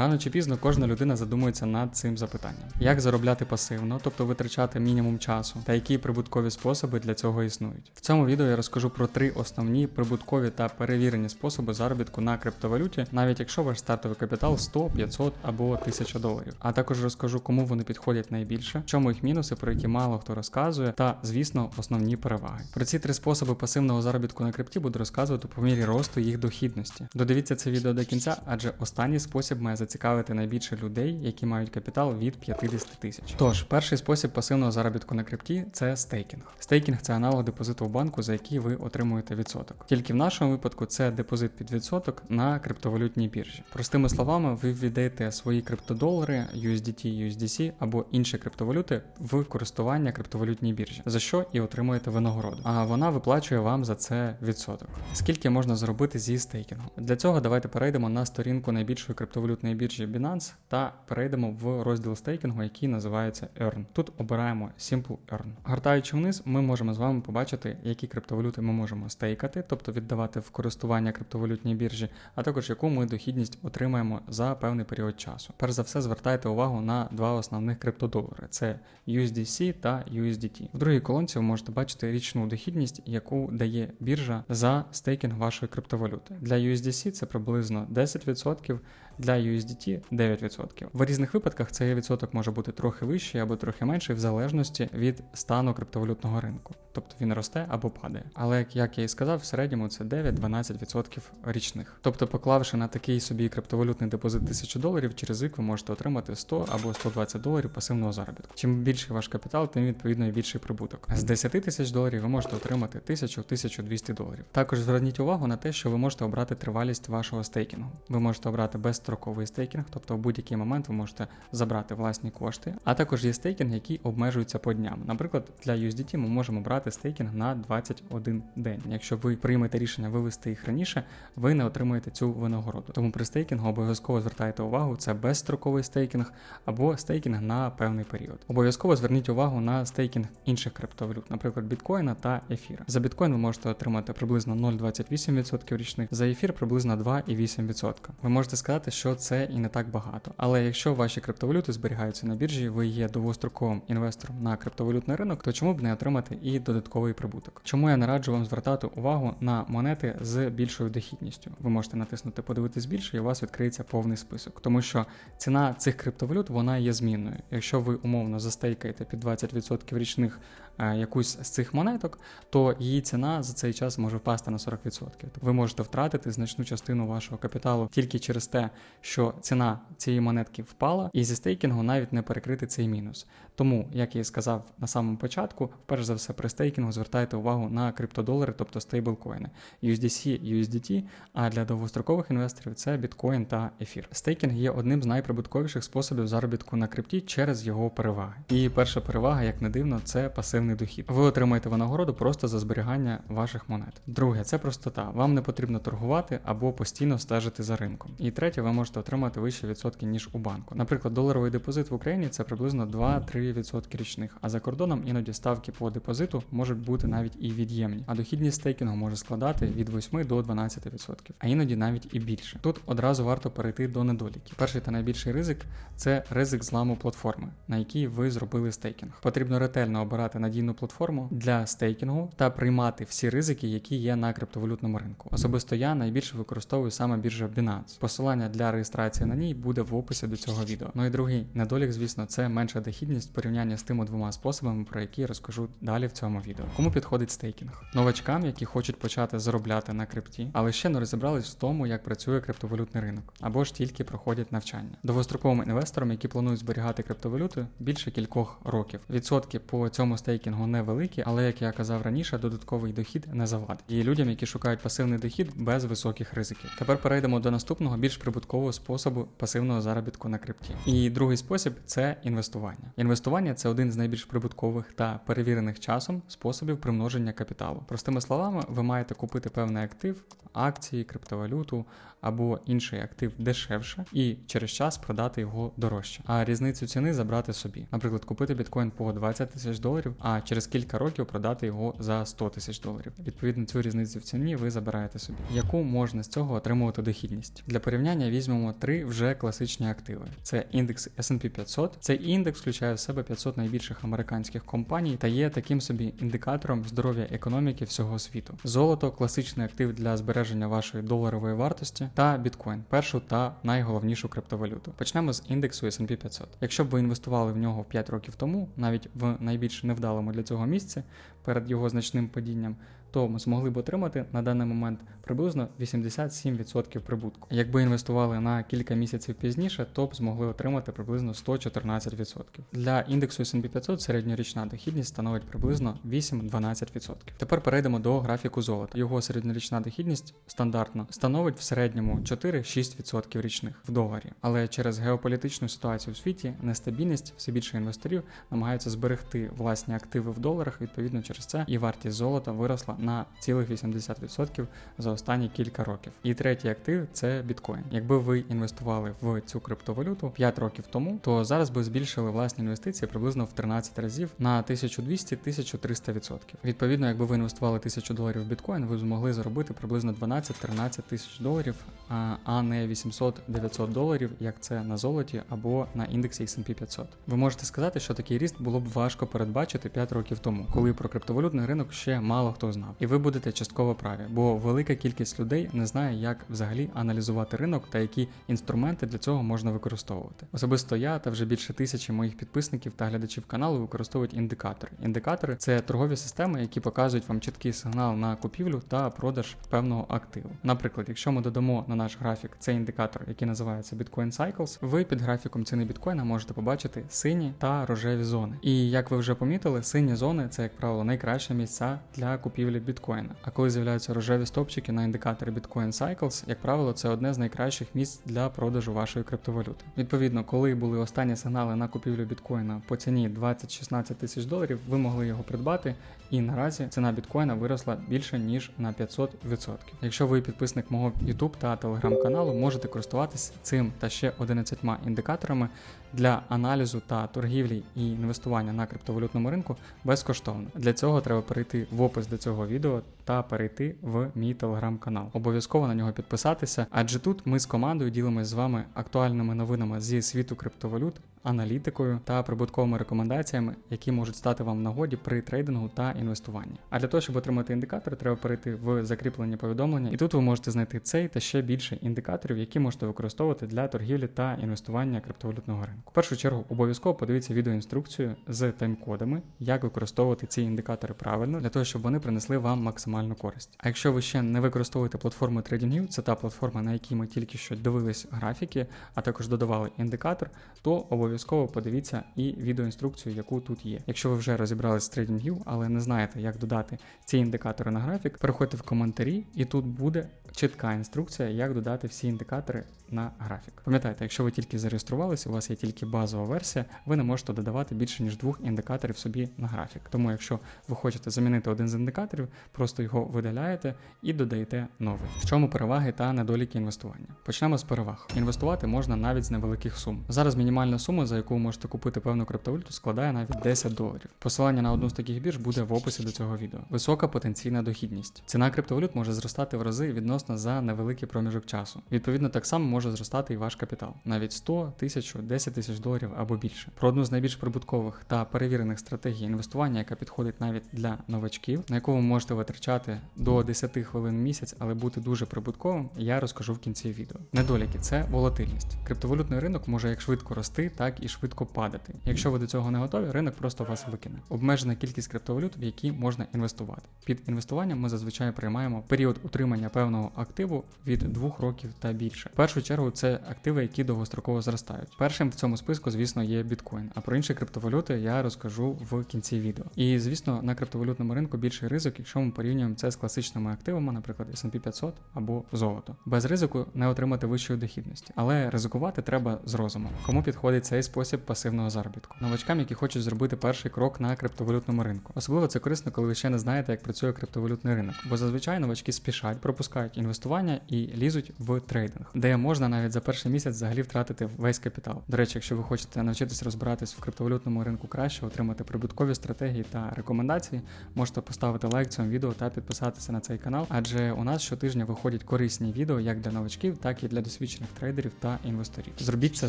Рано чи пізно кожна людина задумується над цим запитанням: як заробляти пасивно, тобто витрачати мінімум часу, та які прибуткові способи для цього існують. В цьому відео я розкажу про три основні прибуткові та перевірені способи заробітку на криптовалюті, навіть якщо ваш стартовий капітал 100, 500 або 1000 доларів. А також розкажу, кому вони підходять найбільше, в чому їх мінуси, про які мало хто розказує, та звісно основні переваги. Про ці три способи пасивного заробітку на крипті буду розказувати по мірі росту їх дохідності. Додивіться це відео до кінця, адже останній спосіб має зацікавити найбільше людей, які мають капітал від 50 тисяч. Тож, перший спосіб пасивного заробітку на крипті це стейкінг. Стейкінг це аналог депозиту в банку, за який ви отримуєте відсоток. Тільки в нашому випадку це депозит під відсоток на криптовалютній біржі. Простими словами, ви введете свої криптодолари, USDT, USDC або інші криптовалюти в користування криптовалютній біржі, за що і отримуєте винагороду. А вона виплачує вам за це відсоток. Скільки можна зробити зі стейкінгу? Для цього давайте перейдемо на сторінку найбільшої криптовалютної біржі Binance та перейдемо в розділ стейкінгу, який називається Earn. Тут обираємо Simple Earn. Гортаючи вниз, ми можемо з вами побачити, які криптовалюти ми можемо стейкати, тобто віддавати в користування криптовалютній біржі, а також яку ми дохідність отримаємо за певний період часу. Перш за все, звертайте увагу на два основних криптодолари: це USDC та USDT. В другій колонці ви можете бачити річну дохідність, яку дає біржа за стейкінг вашої криптовалюти. Для USDC це приблизно 10%, для USDT 9%. В різних випадках цей відсоток може бути трохи вищий або трохи менший, в залежності від стану криптовалютного ринку. Тобто він росте або падає. Але як, я і сказав, в середньому це 9-12% річних. Тобто, поклавши на такий собі криптовалютний депозит 1000 доларів, через рік ви можете отримати 100 або 120 доларів пасивного заробітку. Чим більший ваш капітал, тим відповідно і більший прибуток. З 10 тисяч доларів ви можете отримати 1000-1200 доларів. Також зверніть увагу на те, що ви можете обрати тривалість вашого стейкінгу. Ви можете обрати безстроковий стейкінг, тобто в будь-який момент ви можете забрати власні кошти. А також є стейкінг, який обмежується по дням. Наприклад, для USDT ми можемо брати стейкінг на 21 день. Якщо ви приймете рішення вивести їх раніше, ви не отримуєте цю винагороду. Тому при стейкінгу обов'язково звертайте увагу, це безстроковий стейкінг або стейкінг на певний період. Обов'язково зверніть увагу на стейкінг інших криптовалют, наприклад, біткоїна та ефіра. За біткоін ви можете отримати приблизно 0,28% річних, за ефір приблизно 2,8%. Ви можете сказати, що це і не так багато. Але якщо ваші криптовалюти зберігаються на біржі, ви є довгостроковим інвестором на криптовалютний ринок, то чому б не отримати і додатковий прибуток? Чому я не раджу вам звертати увагу на монети з більшою дохідністю? Ви можете натиснути подивитись більше, і у вас відкриється повний список, тому що ціна цих криптовалют вона є змінною. Якщо ви умовно застейкаєте під 20% річних якусь з цих монеток, то її ціна за цей час може впасти на 40%. Тобто ви можете втратити значну частину вашого капіталу тільки через те, що ціна цієї монетки впала, і зі стейкінгу навіть не перекрити цей мінус. Тому, як я і сказав на самому початку, перш за все при стейкінгу звертайте увагу на криптодолари, тобто стейблкоїни, USDC, USDT, а для довгострокових інвесторів це біткоін та ефір. Стейкінг є одним з найприбутковіших способів заробітку на крипті через його переваги. І перша перевага, як не дивно, це пасивний дохід. Ви отримаєте винагороду просто за зберігання ваших монет. Друге, це простота. Вам не потрібно торгувати або постійно стежити за ринком. І третє, ви можете отримати вищі відсотки ніж у банку. Наприклад, доларовий депозит в Україні це приблизно 2-3% річних, а за кордоном іноді ставки по депозиту можуть бути навіть і від'ємні. А дохідність стейкінгу може складати від 8 до 12%, а іноді навіть і більше. Тут одразу варто перейти до недоліків. Перший та найбільший ризик це ризик зламу платформи, на якій ви зробили стейкінг. Потрібно ретельно обирати надійну платформу для стейкінгу та приймати всі ризики, які є на криптовалютному ринку. Особисто я найбільше використовую саме біржа Binance. Посилання для реєстрації на ній буде в описі до цього відео. Ну і другий недолік, звісно, це менша дохідність в порівнянні з тими двома способами, про які я розкажу далі в цьому відео. Кому підходить стейкінг? Новачкам, які хочуть почати заробляти на крипті, але ще не розібрались в тому, як працює криптовалютний ринок, або ж тільки проходять навчання. Довгостроковим інвесторам, які планують зберігати криптовалюти більше кількох років. Відсотки по цьому стейкінгу невеликі, але як я казав раніше, додатковий дохід не завадить. І людям, які шукають пасивний дохід без високих ризиків. Тепер перейдемо до наступного більш прибуткового способу пасивного заробітку на крипті. І другий спосіб це інвестування. Інвестування це один з найбільш прибуткових та перевірених часом способів примноження капіталу. Простими словами, ви маєте купити певний актив, акції, криптовалюту або інший актив дешевше і через час продати його дорожче, а різницю ціни забрати собі. Наприклад, купити біткоін по 20 тисяч доларів, а через кілька років продати його за 100 тисяч доларів. Відповідно, цю різницю в ціні ви забираєте собі. Яку можна з цього отримувати дохідність? Для порівняння візьмемо три вже класичні активи: це індекс S&P 500. Цей індекс включає в себе 500 найбільших американських компаній та є таким собі індикатором здоров'я економіки всього світу. Золото класичний актив для збереження вашої доларової вартості, та біткоін першу та найголовнішу криптовалюту. Почнемо з індексу S&P 500. Якщо б ви інвестували в нього 5 років тому, навіть в найбільш невдалому для цього місця перед його значним падінням, то ми змогли б отримати на даний момент приблизно 87% прибутку. Якби інвестували на кілька місяців пізніше, то б змогли отримати приблизно 114%. Для індексу S&P 500 середньорічна дохідність становить приблизно 8-12%. Тепер перейдемо до графіку золота. Його середньорічна дохідність стандартно становить в середньому 4-6% річних в доларі. Але через геополітичну ситуацію в світі, нестабільність все більше інвесторів намагаються зберегти власні активи в доларах. Відповідно, через це і вартість золота виросла на цілих 80% за останні кілька років. І третій актив це біткоін. Якби ви інвестували в цю криптовалюту 5 років тому, то зараз би збільшили власні інвестиції приблизно в 13 разів на 1200-1300%. Відповідно, якби ви інвестували 1000 доларів в біткоін, ви змогли заробити приблизно 12-13 тисяч доларів, а- а не 800-900 доларів, як це на золоті або на індексі S&P 500. Ви можете сказати, що такий ріст було б важко передбачити 5 років тому, коли про криптовалютний ринок ще мало хто знав. І ви будете частково праві, бо велика кількість людей не знає, як взагалі аналізувати ринок та які інструменти для цього можна використовувати. Особисто я та вже більше тисячі моїх підписників та глядачів каналу використовують індикатори. Індикатори це торгові системи, які показують вам чіткий сигнал на купівлю та продаж певного активу. Наприклад, якщо ми додамо на наш графік цей індикатор, який називається Bitcoin Cycles, ви під графіком ціни біткоїна можете побачити сині та рожеві зони. І як ви вже помітили, сині зони це, як правило, найкращі місця для купівлі біткоїна. А коли з'являються рожеві стопчики на індикаторі Bitcoin Cycles, як правило, це одне з найкращих місць для продажу вашої криптовалюти. Відповідно, коли були останні сигнали на купівлю біткоїна по ціні 20-16 тисяч доларів, ви могли його придбати, і наразі ціна біткоїна виросла більше ніж на 500%. Якщо ви підписник мого YouTube та Telegram каналу, можете користуватися цим та ще 11 індикаторами для аналізу та торгівлі і інвестування на криптовалютному ринку безкоштовно. Для цього треба перейти в опис до цього відео та перейти в мій телеграм-канал. Обов'язково на нього підписатися, адже тут ми з командою ділимось з вами актуальними новинами зі світу криптовалют, аналітикою та прибутковими рекомендаціями, які можуть стати вам в нагоді при трейдингу та інвестуванні. А для того, щоб отримати індикатор, треба перейти в закріплені повідомлення, і тут ви можете знайти цей та ще більше індикаторів, які можете використовувати для торгівлі та інвестування криптовалютного ринку. В першу чергу обов'язково подивіться відеоінструкцію з тайм-кодами, як використовувати ці індикатори правильно, для того, щоб вони принесли вам максимальну користь. А якщо ви ще не використовуєте платформу TradingView, це та платформа, на якій ми тільки що дивились графіки, а також додавали індикатор, то обов'язково подивіться і відеоінструкцію, яку тут є. Якщо ви вже розібрались з TradingView, але не знаєте, як додати ці індикатори на графік, переходьте в коментарі, і тут буде чітка інструкція, як додати всі індикатори на графік. Пам'ятайте, якщо ви тільки зареєструвалися, у вас є тільки базова версія, ви не можете додавати більше ніж двох індикаторів собі на графік. Тому, якщо ви хочете замінити один з індикаторів, просто його видаляєте і додаєте новий. В чому переваги та недоліки інвестування? Почнемо з переваг. Інвестувати можна навіть з невеликих сум. Зараз мінімальна сума, за яку ви можете купити певну криптовалюту, складає навіть 10 доларів. Посилання на одну з таких бірж буде в описі до цього відео. Висока потенційна дохідність. Ціна криптовалют може зростати в рази відносно за невеликий проміжок часу. Відповідно, так само може зростати і ваш капітал, навіть 100, 1000, 10 тисяч доларів або більше. Про одну з найбільш прибуткових та перевірених стратегій інвестування, яка підходить навіть для новачків, на яку ви можете витрачати до 10 хвилин в місяць, але бути дуже прибутковим, я розкажу в кінці відео. Недоліки це волатильність. Криптовалютний ринок може як швидко рости, так і швидко падати. Якщо ви до цього не готові, ринок просто вас викине. Обмежена кількість криптовалют, в які можна інвестувати. Під інвестуванням ми зазвичай приймаємо період утримання певного активу від 2 років та більше. В першу чергу це активи, які довгостроково зростають. Першим в цьому списку, звісно, є біткоін. А про інші криптовалюти я розкажу в кінці відео. І звісно, на криптовалютному ринку більший ризик, якщо ми порівнюємо це з класичними активами, наприклад, S&P 500 або золото. Без ризику не отримати вищої дохідності, але ризикувати треба з розумом. Кому підходить цей спосіб пасивного заробітку? Новачкам, які хочуть зробити перший крок на криптовалютному ринку. Особливо це корисно, коли ви ще не знаєте, як працює криптовалютний ринок, бо зазвичай новачки спішать, пропускають інвестування і лізуть в трейдинг, де можна навіть за перший місяць взагалі втратити весь капітал. До речі, якщо ви хочете навчитися розбиратись в криптовалютному ринку краще, отримати прибуткові стратегії та рекомендації, можете поставити лайк цьому відео та підписатися на цей канал, адже у нас щотижня виходять корисні відео як для новачків, так і для досвідчених трейдерів та інвесторів. Зробіть це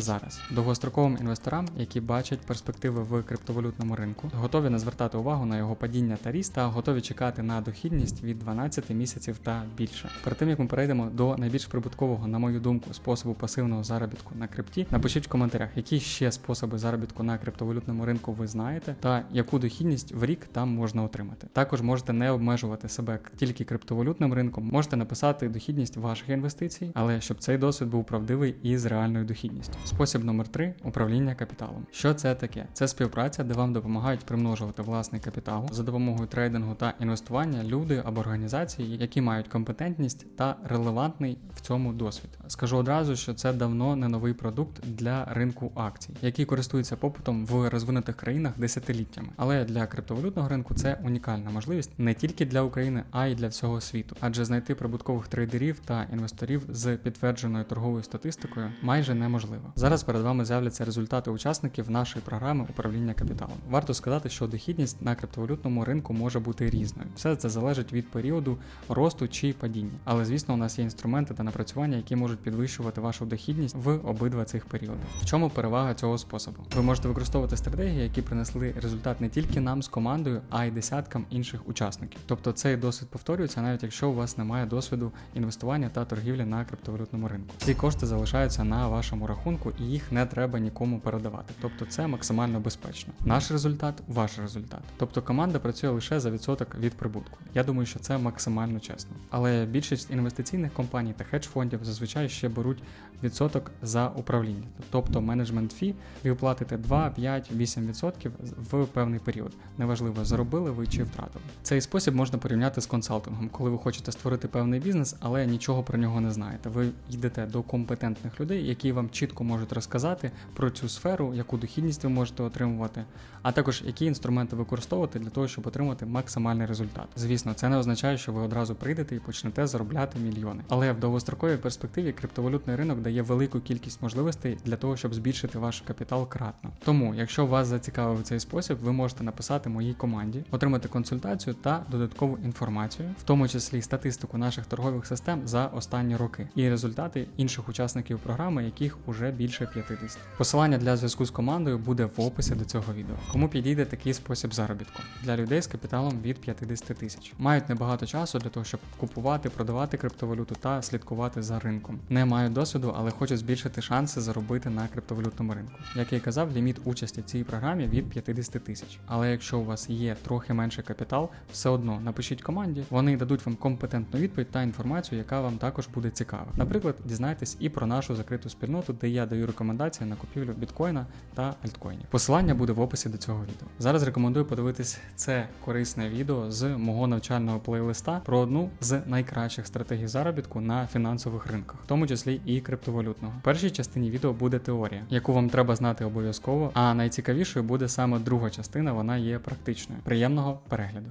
зараз. Довгостроковим інвесторам, які бачать перспективи в криптовалютному ринку, готові не звертати увагу на його падіння та ріст, та готові чекати на дохідність від 12 місяців та більше. Тим як ми перейдемо до найбільш прибуткового, на мою думку, способу пасивного заробітку на крипті, напишіть в коментарях, які ще способи заробітку на криптовалютному ринку ви знаєте, та яку дохідність в рік там можна отримати. Також можете не обмежувати себе тільки криптовалютним ринком, можете написати дохідність ваших інвестицій, але щоб цей досвід був правдивий і з реальною дохідністю. Спосіб номер 3 управління капіталом. Що це таке? Це співпраця, де вам допомагають примножувати власний капітал за допомогою трейдингу та інвестування люди або організації, які мають компетентність та релевантний в цьому досвід. Скажу одразу, що це давно не новий продукт для ринку акцій, який користується попитом в розвинутих країнах десятиліттями. Але для криптовалютного ринку це унікальна можливість не тільки для України, а й для всього світу. Адже знайти прибуткових трейдерів та інвесторів з підтвердженою торговою статистикою майже неможливо. Зараз перед вами з'являться результати учасників нашої програми управління капіталом. Варто сказати, що дохідність на криптовалютному ринку може бути різною. Все це залежить від періоду росту чи падіння. Але звісно, у нас є інструменти та напрацювання, які можуть підвищувати вашу дохідність в обидва цих періоди. В чому перевага цього способу? Ви можете використовувати стратегії, які принесли результат не тільки нам з командою, а й десяткам інших учасників. Тобто цей досвід повторюється, навіть якщо у вас немає досвіду інвестування та торгівлі на криптовалютному ринку. Ці кошти залишаються на вашому рахунку і їх не треба нікому передавати. Тобто це максимально безпечно. Наш результат ваш результат. Тобто команда працює лише за відсоток від прибутку. Я думаю, що це максимально чесно. Але більшість інвестиційних компаній та хедж-фондів зазвичай ще беруть відсоток за управління. Тобто менеджмент фі ви платите 2, 5, 8% в певний період. Неважливо, заробили ви чи втратили. Цей спосіб можна порівняти з консалтингом, коли ви хочете створити певний бізнес, але нічого про нього не знаєте. Ви йдете до компетентних людей, які вам чітко можуть розказати про цю сферу, яку дохідність ви можете отримувати, а також які інструменти використовувати для того, щоб отримати максимальний результат. Звісно, це не означає, що ви одразу прийдете і почнете заробляти мільйони. Але в довгостроковій перспективі криптовалютний ринок дає велику кількість можливостей для того, щоб збільшити ваш капітал кратно. Тому, якщо вас зацікавив цей спосіб, ви можете написати моїй команді, отримати консультацію та додаткову інформацію, в тому числі статистику наших торгових систем за останні роки і результати інших учасників програми, яких уже більше 50. Посилання для зв'язку з командою буде в описі до цього відео. Кому підійде такий спосіб заробітку для людей з капіталом від 50 тисяч. Мають небагато часу для того, щоб купувати, продавати криптовалюту та слідкувати за ринком. Не мають досвіду, але хочуть збільшити шанси заробити на криптовалютному ринку. Як я й казав, ліміт участі в цій програмі від 50 тисяч. Але якщо у вас є трохи менший капітал, все одно напишіть команді, вони дадуть вам компетентну відповідь та інформацію, яка вам також буде цікава. Наприклад, дізнайтесь і про нашу закриту спільноту, де я даю рекомендації на купівлю біткоїна та альткоїнів. Посилання буде в описі до цього відео. Зараз рекомендую подивитись це корисне відео з мого навчального плейлиста про одну з найкращих стратегій заробітку на фінансових ринках, в тому числі і криптовалютного. В першій частині відео буде теорія, яку вам треба знати обов'язково. А найцікавішою буде саме друга частина, вона є практичною. Приємного перегляду.